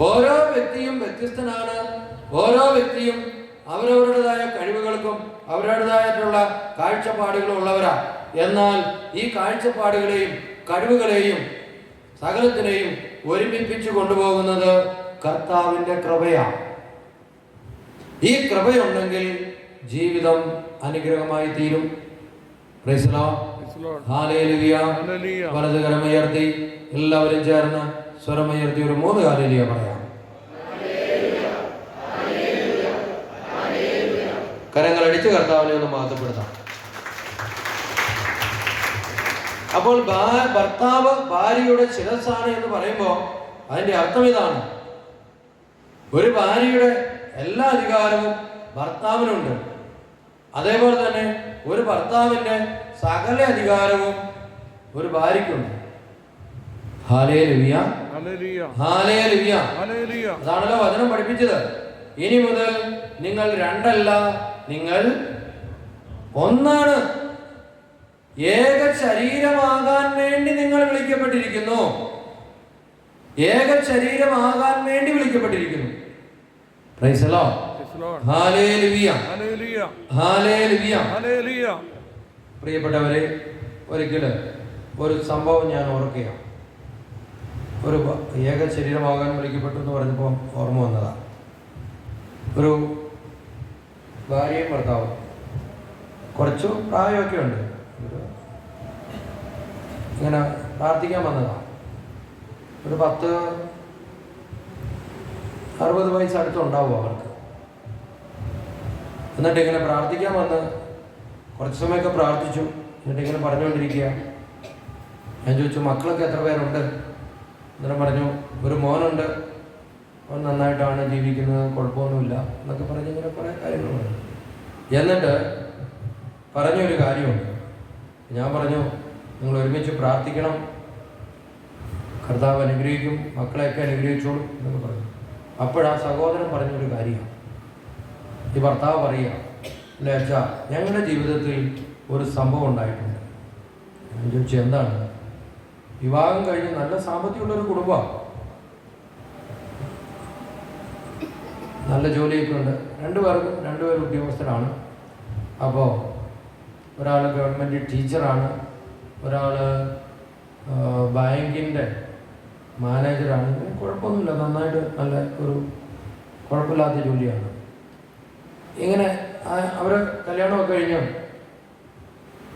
ഓരോ വ്യക്തിയും വ്യത്യസ്തനാണ്. ഓരോ വ്യക്തിയും അവരവരുടേതായ കഴിവുകൾക്കും അവരുടേതായിട്ടുള്ള കാഴ്ചപ്പാടുകളും ഉള്ളവരാ. എന്നാൽ ഈ കാഴ്ചപ്പാടുകളെയും കഴിവുകളെയും സകലത്തിനെയും ഒരുമിപ്പിച്ചു കൊണ്ടുപോകുന്നത് കർത്താവിന്റെ കൃപയാണ് ഈ കൃപയുണ്ടെങ്കിൽ ജീവിതം അനുഗ്രഹമായി തീരും. Hallelujah. എല്ലാവരും ചേർന്ന്. സ്വരമുയർത്തി ഒരു മൂന്ന് കാലിലിയ പറയാം. കരങ്ങൾ അടിച്ച് കർത്താവിനെ ഒന്ന് മാറ്റപ്പെടുത്താം അപ്പോൾ ഭർത്താവ് ഭാര്യയുടെ ശിരസാണ് എന്ന് പറയുമ്പോൾ അതിന്റെ അർത്ഥം ഇതാണ്. ഒരു ഭാര്യയുടെ എല്ലാ അധികാരവും ഭർത്താവിനുണ്ട്. അതേപോലെ തന്നെ ഒരു ഭർത്താവിന്റെ സകല അധികാരവും ഒരു ഭാര്യയ്ക്കുണ്ട്. അതാണല്ലോ വചനം പഠിപ്പിച്ചത്. ഇനി മുതൽ നിങ്ങൾ രണ്ടല്ല നിങ്ങൾ ഒന്നാണ്. ഏക ശരീരമാകാൻ വേണ്ടി നിങ്ങൾ വിളിക്കപ്പെട്ടിരിക്കുന്നു. ഏക ശരീരമാകാൻ വേണ്ടി വിളിക്കപ്പെട്ടിരിക്കുന്നു. പ്രിയപ്പെട്ടവരെ ഒരിക്കൽ ഒരു സംഭവം ഞാൻ ഓർക്കുകയാണ്. ഒരു ഏക ശരീരമാകാൻ വിളിക്കപ്പെട്ടു എന്ന് പറഞ്ഞപ്പോൾ ഓർമ്മ വന്നതാണ് ഒരു ഭാര്യയും ഭർത്താവും. കുറച്ച് പ്രായമൊക്കെ ഉണ്ട്. ഇങ്ങനെ പ്രാർത്ഥിക്കാൻ വന്നതാണ് ഒരു പത്ത് അറുപത് വയസ്സ് അടുത്തുണ്ടാവും അവർക്ക്. എന്നിട്ട് ഇങ്ങനെ പ്രാർത്ഥിക്കാൻ വന്ന് കുറച്ച് സമയമൊക്കെ പ്രാർത്ഥിച്ചു. എന്നിട്ട് ഇങ്ങനെ പറഞ്ഞുകൊണ്ടിരിക്കുക. ഞാൻ ചോദിച്ചു മക്കളൊക്കെ എത്ര പേരുണ്ട്? എന്നിട്ട് പറഞ്ഞു ഒരു മോനുണ്ട്. അവൻ നന്നായിട്ടാണ് ജീവിക്കുന്നത് കുഴപ്പമൊന്നുമില്ല എന്നൊക്കെ പറഞ്ഞ് ഇങ്ങനെ കുറേ കാര്യങ്ങൾ പറഞ്ഞു. എന്നിട്ട് പറഞ്ഞൊരു കാര്യമുണ്ട്. ഞാൻ പറഞ്ഞു നിങ്ങൾ ഒരുമിച്ച് പ്രാർത്ഥിക്കണം. കർത്താവ് അനുഗ്രഹിക്കും. മക്കളെയൊക്കെ അനുഗ്രഹിച്ചോളും എന്നൊക്കെ പറഞ്ഞു. അപ്പോഴാ സഹോദരൻ പറഞ്ഞൊരു കാര്യമാണ് ഈ ഭർത്താവ് പറയുക അച്ഛാ ഞങ്ങളുടെ ജീവിതത്തിൽ ഒരു സംഭവം ഉണ്ടായിട്ടുണ്ട്. ഞാൻ ചോദിച്ചു എന്താണ്? വിവാഹം കഴിഞ്ഞ് നല്ല സാമ്പത്തികമുള്ള ഒരു കുടുംബമാണ് നല്ല ജോലിയൊക്കെ ഉണ്ട്. രണ്ടുപേർക്കും രണ്ടുപേരും ഉദ്യോഗസ്ഥരാണ്. അപ്പോൾ ഒരാൾ ഗവൺമെന്റ് ടീച്ചറാണ്. ഒരാൾ ബാങ്കിന്റെ മാനേജറാണ്. കുഴപ്പമൊന്നുമില്ല. നന്നായിട്ട് നല്ല ഒരു കുഴപ്പമില്ലാത്ത ജോലിയാണ്. ഇങ്ങനെ അവർ കല്യാണമൊക്കെ കഴിഞ്ഞു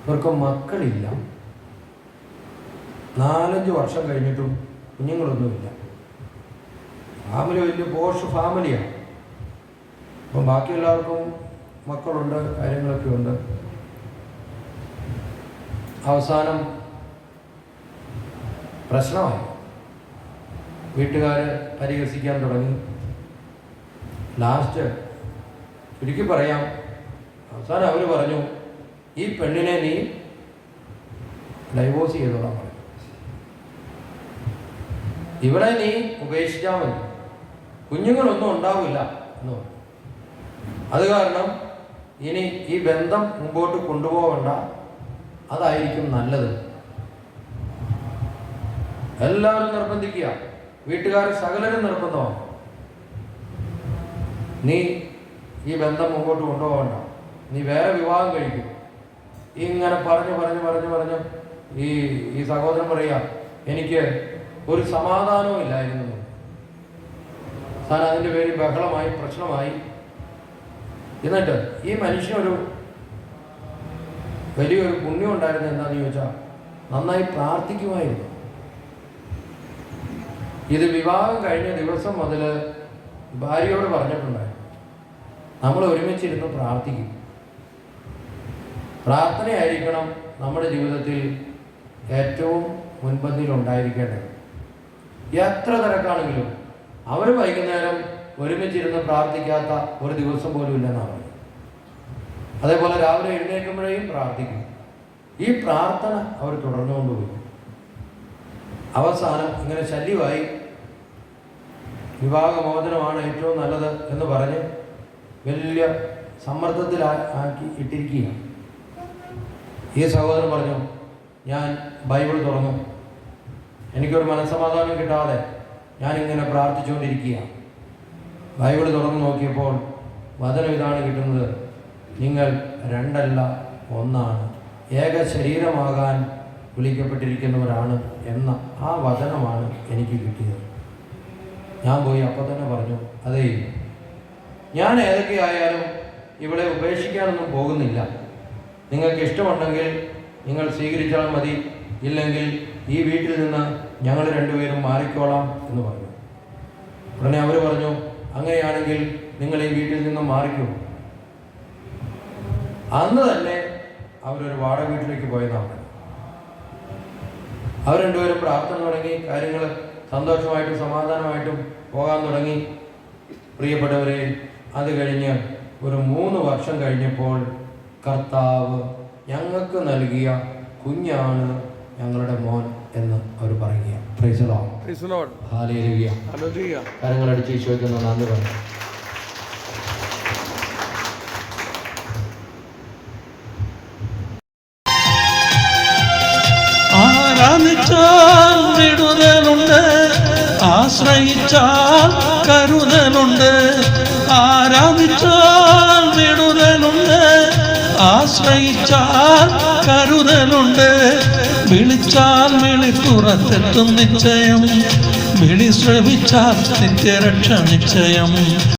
ഇവർക്ക് മക്കളില്ല. നാലഞ്ച് വർഷം കഴിഞ്ഞിട്ടും കുഞ്ഞുങ്ങളൊന്നുമില്ല. ഫാമിലി വലിയ പോഷ് ഫാമിലിയാണ് അപ്പം ബാക്കി എല്ലാവർക്കും മക്കളുണ്ട് കാര്യങ്ങളൊക്കെ ഉണ്ട് അവസാനം പ്രശ്നമായി. വീട്ടുകാർ പരിഹസിക്കാൻ തുടങ്ങി. ലാസ്റ്റ് ചുരുക്കി പറയാം. അവസാനം അവർ പറഞ്ഞു ഈ പെണ്ണിനെ നീ ഡൈവോഴ്സ് പറഞ്ഞു ഇവിടെ നീ ഉപേക്ഷിച്ചാൽ മതി. കുഞ്ഞുങ്ങളൊന്നും ഉണ്ടാവില്ല എന്ന് അത് കാരണം ഇനി ഈ ബന്ധം മുമ്പോട്ട് കൊണ്ടുപോകണ്ട അതായിരിക്കും നല്ലത്. എല്ലാവരും നിർബന്ധിക്കുക. വീട്ടുകാർ സകലരും നിർബന്ധമാണ്. നീ ഈ ബന്ധം മുമ്പോട്ട് കൊണ്ടുപോകണ്ട നീ വേറെ വിവാഹം കഴിക്കും. ഇങ്ങനെ പറഞ്ഞു പറഞ്ഞു പറഞ്ഞു പറഞ്ഞു ഈ ഈ സഹോദരൻ പറയാ എനിക്ക് ഒരു സമാധാനവും ഇല്ലായിരുന്നു. താൻ അതിന്റെ പേരിൽ ബഹളമായി പ്രശ്നമായി. എന്നിട്ട് ഈ മനുഷ്യനൊരു വലിയൊരു പുണ്യം ഉണ്ടായിരുന്നു എന്താണെന്ന് ചോദിച്ചാൽ നന്നായി പ്രാർത്ഥിക്കുമായിരുന്നു. ഇത് വിവാഹം കഴിഞ്ഞ ദിവസം മുതൽ ഭാര്യയോട് പറഞ്ഞിട്ടുണ്ടായിരുന്നു. നമ്മൾ ഒരുമിച്ചിരുന്ന് പ്രാർത്ഥിക്കും. പ്രാർത്ഥനയായിരിക്കണം നമ്മുടെ ജീവിതത്തിൽ ഏറ്റവും മുൻപന്തിയിൽ ഉണ്ടായിരിക്കേണ്ടത് എത്ര തിരക്കാണെങ്കിലും അവർ വൈകുന്നേരം ഒരുമിച്ചിരുന്ന് പ്രാർത്ഥിക്കാത്ത ഒരു ദിവസം പോലും ഇല്ലെന്നാണ് അതേപോലെ രാവിലെ എഴുന്നേൽക്കുമ്പോഴേയും പ്രാർത്ഥിക്കും. ഈ പ്രാർത്ഥന അവർ തുടർന്നുകൊണ്ടുപോയി അവസാനം ഇങ്ങനെ ശല്യമായി വിവാഹമോചനമാണ് ഏറ്റവും നല്ലത് എന്ന് പറഞ്ഞ് വലിയ സമ്മർദ്ദത്തിൽ ആക്കി ഇട്ടിരിക്കുകയാണ്. ഈ സഹോദരൻ പറഞ്ഞു ഞാൻ ബൈബിൾ തുറന്നു. എനിക്കൊരു മനസ്സമാധാനം കിട്ടാതെ ഞാനിങ്ങനെ പ്രാർത്ഥിച്ചുകൊണ്ടിരിക്കുക. ബൈബിൾ തുറന്നു നോക്കിയപ്പോൾ വചനം ഇതാണ് കിട്ടുന്നത്. നിങ്ങൾ രണ്ടല്ല ഒന്നാണ്. ഏക ശരീരമാകാൻ വിളിക്കപ്പെട്ടിരിക്കുന്നവരാണ് എന്ന ആ വചനമാണ് എനിക്ക് കിട്ടിയത്. ഞാൻ പോയി അപ്പം തന്നെ പറഞ്ഞു അതേ ഞാൻ ഏതൊക്കെയായാലും ഇവിടെ ഉപേക്ഷിക്കാനൊന്നും പോകുന്നില്ല. നിങ്ങൾക്ക് ഇഷ്ടമുണ്ടെങ്കിൽ നിങ്ങൾ സ്വീകരിച്ചാൽ മതി. ഇല്ലെങ്കിൽ ഈ വീട്ടിൽ നിന്ന് ഞങ്ങൾ രണ്ടുപേരും മാറിക്കോളാം എന്ന് പറഞ്ഞു. ഉടനെ അവർ പറഞ്ഞു അങ്ങനെയാണെങ്കിൽ നിങ്ങൾ ഈ വീട്ടിൽ നിന്ന് മാറിക്കൂ. അന്ന് തന്നെ അവരൊരു വാടക വീട്ടിലേക്ക് പോയതാണ് അവർ രണ്ടുപേരും പ്രാർത്ഥന തുടങ്ങി കാര്യങ്ങൾ സന്തോഷമായിട്ടും സമാധാനമായിട്ടും പോകാൻ തുടങ്ങി. പ്രിയപ്പെട്ടവരെ അത് കഴിഞ്ഞ് ഒരു മൂന്ന് വർഷം കഴിഞ്ഞപ്പോൾ കർത്താവ് ഞങ്ങൾക്ക് നൽകിയ കുഞ്ഞാണ് ഞങ്ങളുടെ മോൻ. കരങ്ങളടിച്ച് ഈശോയ്ക്കുന്ന നന്ദി പറഞ്ഞു ആരാധിച്ചാൽ വിടുതലുണ്ട് ആശ്രയിച്ചാൽ കരുതലുണ്ട്. ആരാധിച്ചാൽ വിടുതലുണ്ട് ആശ്രയിച്ചാൽ കരുതലുണ്ട്. വിളിച്ചാൽ വിളി പുറത്തെത്തും നിശ്ചയം. വിളി ശ്രവിച്ചാൽ നിത്യരക്ഷ നിശ്ചയം.